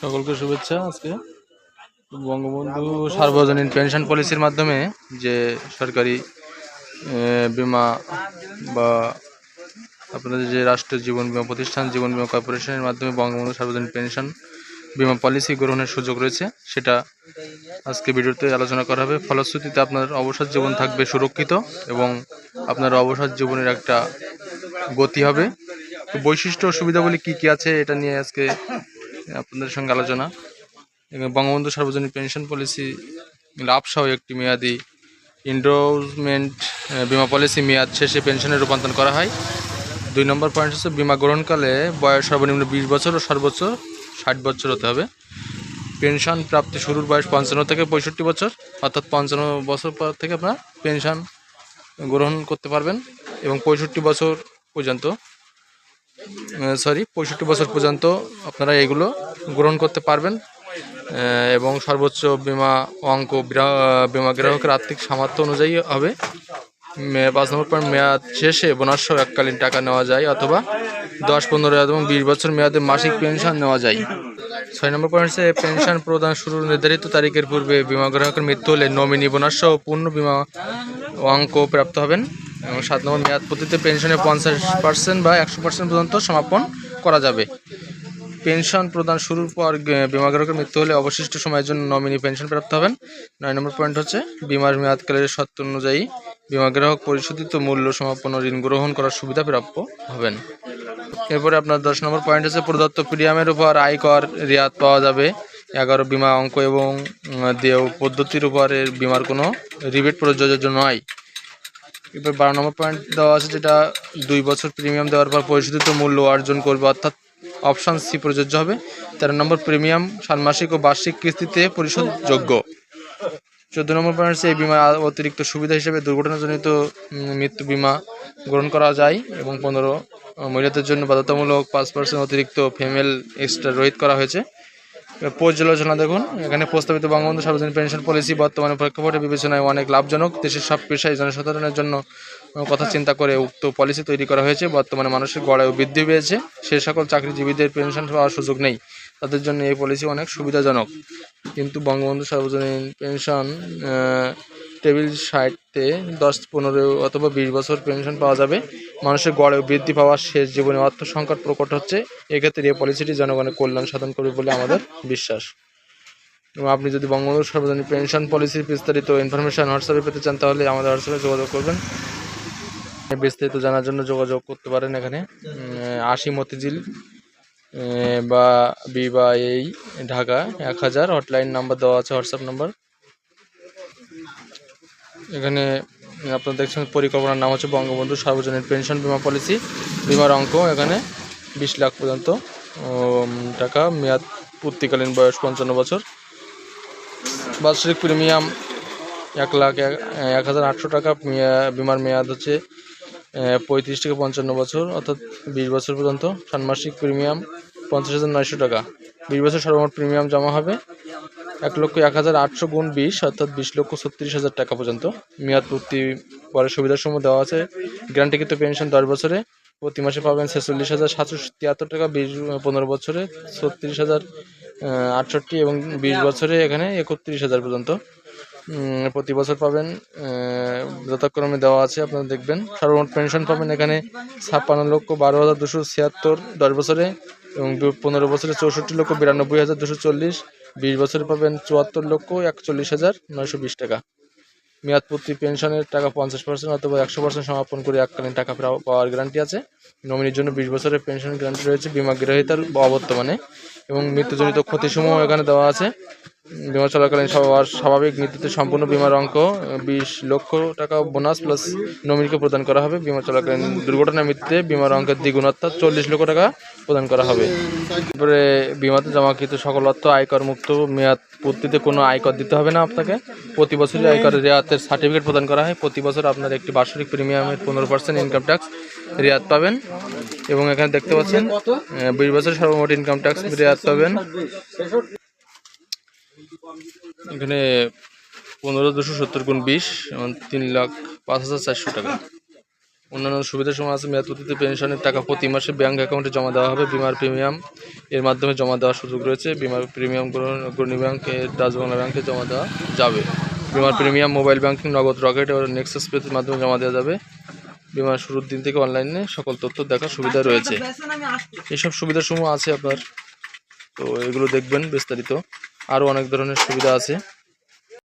সকলকে শুভেচ্ছা আজকে। বঙ্গবন্ধু সার্বজনীন পেনশন পলিসির মাধ্যমে যে সরকারি বিমা বা আপনাদের যে রাষ্ট্রীয় জীবন বিমা প্রতিষ্ঠান জীবন বিমা কর্পোরেশনের মাধ্যমে বঙ্গবন্ধু সার্বজনীন পেনশন বিমা পলিসি গ্রহণের সুযোগ রয়েছে। সেটা আজকে ভিডিওতে আলোচনা করা হবে। ফলশ্রুতিতে আপনার অবসর জীবন থাকবে সুরক্ষিত এবং আপনার অবসর জীবনের একটা গতি হবে। তো বৈশিষ্ট্য সুবিধাগুলি কি কি আছে এটা নিয়ে আজকে আপনাদের সঙ্গে আলোচনা। এবং বঙ্গবন্ধু সার্বজনীন পেনশন পলিসি লাভ সহ একটি মেয়াদি ইনরোলমেন্ট বিমা পলিসি মেয়াদ শেষে পেনশনে রূপান্তর করা হয়। দুই নম্বর পয়েন্ট হচ্ছে বিমা গ্রহণকালে বয়স সর্বনিম্ন বিশ বছর ও সর্বোচ্চ ষাট বছর হতে হবে। পেনশন প্রাপ্তি শুরুর বয়স পঞ্চান্ন থেকে পঁয়ষট্টি বছর, অর্থাৎ পঞ্চান্ন বছর পর থেকে আপনার পেনশন গ্রহণ করতে পারবেন এবং পঁয়ষট্টি বছর পর্যন্ত। সরি পঁয়ষট্টি বছর পর্যন্ত আপনারা এগুলো গ্রহণ করতে পারবেন এবং সর্বোচ্চ বিমা অঙ্ক বিমা গ্রাহকের আর্থিক সামর্থ্য অনুযায়ী হবে। পাঁচ নম্বর পয়েন্ট, মেয়াদ শেষে বোনাস এককালীন টাকা নেওয়া যায়, অথবা দশ, পনেরো এবং বিশ বছর মেয়াদে মাসিক পেনশন নেওয়া যায়। ছয় নম্বর পয়েন্ট হচ্ছে, পেনশন প্রদান শুরুর নির্ধারিত তারিখের পূর্বে বিমা গ্রাহকের মৃত্যু হলে নমিনি বোনাস সহ পূর্ণ বিমা অঙ্ক প্রাপ্ত হবেন। এবং সাত নম্বর মেয়াদ প্রতিতে পেনশনে পঞ্চাশ পার্সেন্ট বা একশো পার্সেন্ট পর্যন্ত সমাপন করা যাবে। পেনশন প্রদান শুরুর পর বিমা গ্রাহকের মৃত্যু হলে অবশিষ্ট সময়ের জন্য নমিনি পেনশন প্রাপ্ত হবেন। নয় নম্বর পয়েন্ট হচ্ছে, বিমার মেয়াদকালের শর্ত অনুযায়ী বিমা গ্রাহক পরিশোধিত মূল্য সমাপন ঋণ গ্রহণ করার সুবিধা প্রাপ্য হবেন। এরপরে আপনার দশ নম্বর পয়েন্ট হচ্ছে, প্রদত্ত প্রিমিয়ামের উপর আয়কর রিয়াত পাওয়া যাবে। এগারো বিমা অঙ্ক এবং দেয় পদ্ধতির উপরে বিমার কোনো রিবেট প্রযোজ্য নয়। এরপর বারো নম্বর পয়েন্ট দেওয়া আছে যেটা দুই বছর প্রিমিয়াম দেওয়ার পর পরিশোধিত মূল্য অর্জন করবে, অর্থাৎ অপশান সি প্রযোজ্য হবে। তেরো নম্বর প্রিমিয়াম ষান্মাসিক ও বার্ষিক কিস্তিতে পরিশোধযোগ্য। চোদ্দ নম্বর পয়েন্ট হচ্ছে এই বিমা অতিরিক্ত সুবিধা হিসেবে দুর্ঘটনাজনিত মৃত্যু বিমা গ্রহণ করা যায় এবং পনেরো মহিলাদের জন্য বাধ্যতামূলক পাঁচ পার্সেন্ট অতিরিক্ত ফিমেল এক্সট্রা রোহিত করা হয়েছে। এবার পর্যালোচনা দেখুন। এখানে প্রস্তাবিত বঙ্গবন্ধু সার্বজনীন পেনশন পলিসি বর্তমানে প্রেক্ষাপটে বিবেচনায় অনেক লাভজনক। দেশের সব পেশায় জনসাধারণের জন্য কথা চিন্তা করে উক্ত পলিসি তৈরি করা হয়েছে। বর্তমানে মানুষের গড়ায়ু বৃদ্ধি পেয়েছে। সে সকল চাকরিজীবীদের পেনশন পাওয়ার সুযোগ নেই। তাদের জন্য এই পলিসি অনেক সুবিধাজনক। কিন্তু বঙ্গবন্ধু সার্বজনীন পেনশন টেবিল সাইটতে দশ, পনেরো অথবা বিশ বছর পেনশন পাওয়া যাবে। মানুষের গড়ে বৃদ্ধি পাওয়ার শেষ জীবনে অর্থ সংকট প্রকট হচ্ছে। এক্ষেত্রে এই পলিসিটি জনগণের কল্যাণ সাধন করবে বলে আমাদের বিশ্বাস। এবং আপনি যদি বঙ্গবন্ধু সার্বজনীন পেনশন পলিসির বিস্তারিত ইনফরমেশন হোয়াটসঅ্যাপে পেতে চান, তাহলে আমাদের হোয়াটসঅ্যাপে যোগাযোগ করবেন। বিস্তারিত জানার জন্য যোগাযোগ করতে পারেন এখানে। আশি মতিঝিল বা বি বা এই ঢাকা, এক হাজার। হটলাইন নাম্বার দেওয়া আছে হোয়াটসঅ্যাপ নাম্বার। এখানে আপনারা দেখছেন পরিকল্পনার নাম হচ্ছে বঙ্গবন্ধু সার্বজনীন পেনশন বিমা পলিসি। বিমার অঙ্ক এখানে বিশ লাখ পর্যন্ত টাকা, মেয়াদ পূর্তিকালীন বয়স পঞ্চান্ন বছর। বার্ষিক প্রিমিয়াম এক লাখ এক- হাজার আটশো টাকা বিমার মেয়াদ হচ্ছে পঁয়ত্রিশ থেকে পঞ্চান্ন বছর, অর্থাৎ বিশ বছর পর্যন্ত। ষান্মাসিক প্রিমিয়াম পঞ্চাশ হাজার নয়শো টাকা। বিশ বছর সর্বমোট প্রিমিয়াম জমা হবে। এক লক্ষ এক হাজার আটশো গুণ বিশ অর্থাৎ বিশ লক্ষ ছত্রিশ হাজার টাকা পর্যন্ত। মেয়াদ পূর্তি পরে সুবিধাসমূহ দেওয়া আছে। গ্যারান্টিকৃত পেনশন দশ বছরে। প্রতি মাসে পাবেন ছেচল্লিশ হাজার সাতশো তিয়াত্তর টাকা, বিশ, পনেরো বছরে ছত্রিশ হাজার আটষট্টি এবং বিশ বছরে এখানে একত্রিশ হাজার পর্যন্ত। প্রতি বছর পাবেন যথাক্রমে দেওয়া আছে, আপনারা দেখবেন। সর্বমোট পেনশন পাবেন এখানে ছাপ্পান্ন লক্ষ বারো হাজার দুশো ছিয়াত্তর দশ বছরে এবং পনেরো বছরে চৌষট্টি লক্ষ বিরানব্বই হাজার দুশো চল্লিশ। বিশ বছরে পাবেন চুয়াত্তর লক্ষ একচল্লিশ হাজার নয়শো বিশ টাকা। মেয়াদ পেনশনের টাকা পঞ্চাশ পার্সেন্ট অথবা একশো পার্সেন্ট সমাপন করে এককালীন টাকা পাওয়া- পাওয়ার গ্যারান্টি আছে। নমিনির জন্য বিশ বছরের পেনশন গ্যারান্টি রয়েছে বিমা গ্রাহিতার অবর্তমানে এবং মৃত্যুজনিত ক্ষতিসমূহ এখানে দেওয়া আছে। বিমা চলাকালীন স্বাভাবিক মৃত্যুতে সম্পূর্ণ বিমার অঙ্ক, বিশ লক্ষ টাকা বোনাস প্লাস নমিনিকে প্রদান করা হবে। বিমা চলাকালীন দুর্ঘটনা মৃত্যুতে বিমার অঙ্কের দ্বিগুণ অর্থাৎ চল্লিশ লক্ষ টাকা প্রদান করা হবে। তারপরে বিমাতে জমাকৃত সকল অর্থ, আয়কর মুক্ত মেয়াদ পূর্তিতে কোনো আয়কর দিতে হবে না আপনাকে। প্রতি বছরই আয়কর রেয়াতের সার্টিফিকেট প্রদান করা হয়। প্রতি বছর আপনার একটি বার্ষিক প্রিমিয়ামের পনেরো পার্সেন্ট ইনকাম ট্যাক্স রেয়াত পাবেন। এবং এখানে দেখতে পাচ্ছেন বিশ বছর সর্বমোট ইনকাম ট্যাক্স রেয়াত পাবেন। এখানে পনেরো দুশো সত্তর গুণ বিশ এবং তিন লাখ পাঁচ হাজার চারশো টাকা। অন্যান্য সুবিধার সময় আছে মেয়াদোত্তীর্ণ পেনশনের টাকা প্রতি মাসে ব্যাঙ্ক অ্যাকাউন্টে জমা দেওয়া হবে বিমার প্রিমিয়াম। এর মাধ্যমে জমা দেওয়ার সুযোগ রয়েছে বিমার প্রিমিয়াম অগ্রণী ব্যাংকে ডাচবাংলা ব্যাংকে জমা দেওয়া যাবে। বিমার premium mobile banking Nagad Rocket ও নেক্সাস পেতে মাধ্যমে জমা দেওয়া যাবে। বিমার শুরুর দিন থেকে অনলাইনে সকল তথ্য দেখার সুবিধা রয়েছে। এইসব সুবিধাসমূহ আছে আপনার। তো এগুলো দেখবেন বিস্তারিত। আরও অনেক ধরনের সুবিধা আছে।